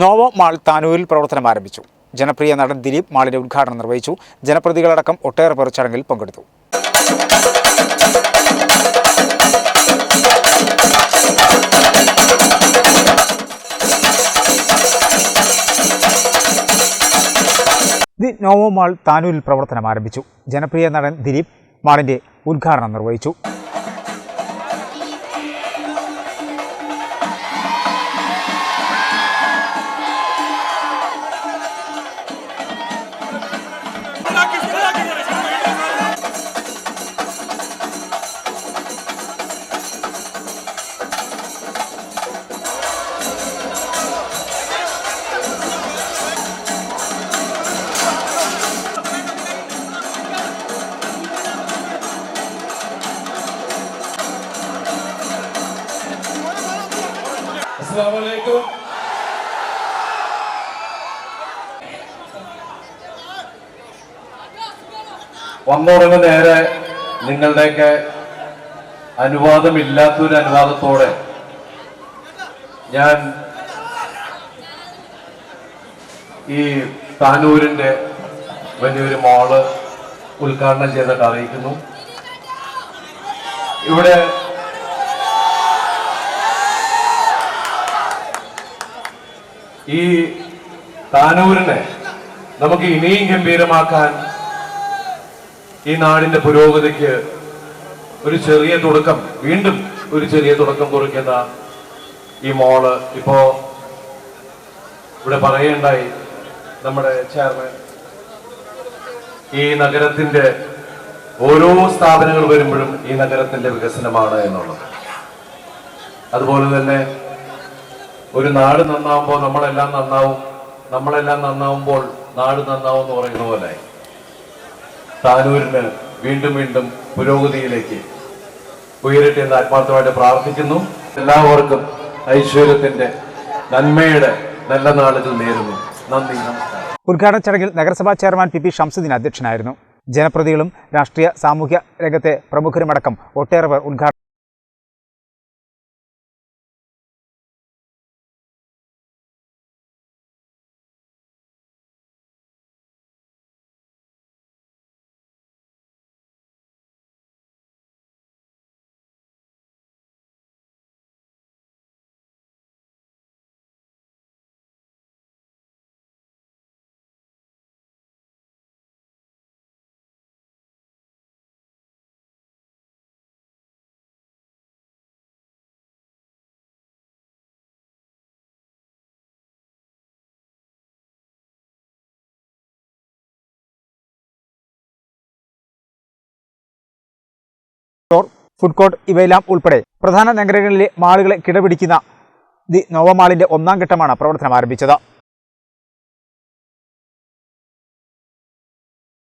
Novo mall താനൂരിൽ പ്രവർത്തനം ആരംഭിച്ചു. ജനപ്രിയ നടൻ ദിലീപ് മാളിന്റെ ഉദ്ഘാടനം നിർവഹിച്ചു. ജനപ്രതികളടക്കം ഒട്ടേറെ പേർ ചടങ്ങിൽ പങ്കെടുത്തു. ദി നോവോ മാൾ താനൂരിൽ പ്രവർത്തനം ആരംഭിച്ചു. ജനപ്രിയ നടൻ ദിലീപ് മാളിന്റെ ഉദ്ഘാടനം നിർവഹിച്ചു. അസ്സാം വലൈക്കും വന്നുടങ്ങ് നേരെ നിങ്ങളുടെയൊക്കെ അനുവാദമില്ലാത്തൊരു അനുവാദത്തോടെ ഞാൻ ഈ താനൂരിന്റെ വലിയൊരു മോൾ ഉദ്ഘാടനം ചെയ്തിട്ട് അറിയിക്കുന്നു ഇവിടെ ഈ താനൂരിനെ നമുക്ക് ഇനിയും ഗംഭീരമാക്കാൻ ഈ നാടിന്റെ പുരോഗതിക്ക് ഒരു ചെറിയ തുടക്കം വീണ്ടും ഒരു ചെറിയ തുടക്കം കുറിക്കുന്ന ഈ മോൾ ഇപ്പോ ഇവിടെ പറയുണ്ടായി നമ്മുടെ ചെയർമാൻ. ഈ നഗരത്തിന്റെ ഓരോ സ്ഥാപനങ്ങൾ വരുമ്പോഴും ഈ നഗരത്തിന്റെ വികസനമാണ് എന്നുള്ളത്. അതുപോലെ തന്നെ ഒരു നാട് നന്നാവുമ്പോൾ നമ്മളെല്ലാം നന്നാവും. നമ്മളെല്ലാം നന്നാവുമ്പോൾ നാട് നന്നാവും എന്ന് പറയുന്ന പോലെ താനൂരിന് വീണ്ടും വീണ്ടും പുരോഗതിയിലേക്ക് ഉയരട്ടെ എന്ന് ആത്മാർത്ഥമായിട്ട് പ്രാർത്ഥിക്കുന്നു. എല്ലാവർക്കും ഐശ്വര്യത്തിന്റെ നന്മയുടെ നല്ല നാളുകൾ നേരുന്നു. നന്ദി നമസ്കാരം. ഉദ്ഘാടന ചടങ്ങിൽ നഗരസഭാ ചെയർമാൻ പി പി ഷംസുദ്ദീൻ അധ്യക്ഷനായിരുന്നു. ജനപ്രതികളും രാഷ്ട്രീയ സാമൂഹ്യ രംഗത്തെ പ്രമുഖരുമടക്കം ഒട്ടേറെ പേർ ഉദ്ഘാടനം സ്റ്റോർ ഫുഡ് കോർട്ട് ഇവയെല്ലാം ഉൾപ്പെടെ പ്രധാന നഗരങ്ങളിലെ മാളുകളെ കിടപിടിക്കുന്ന ദി നോവമാളിന്റെ ഒന്നാം ഘട്ടമാണ് പ്രവർത്തനം ആരംഭിച്ചത്.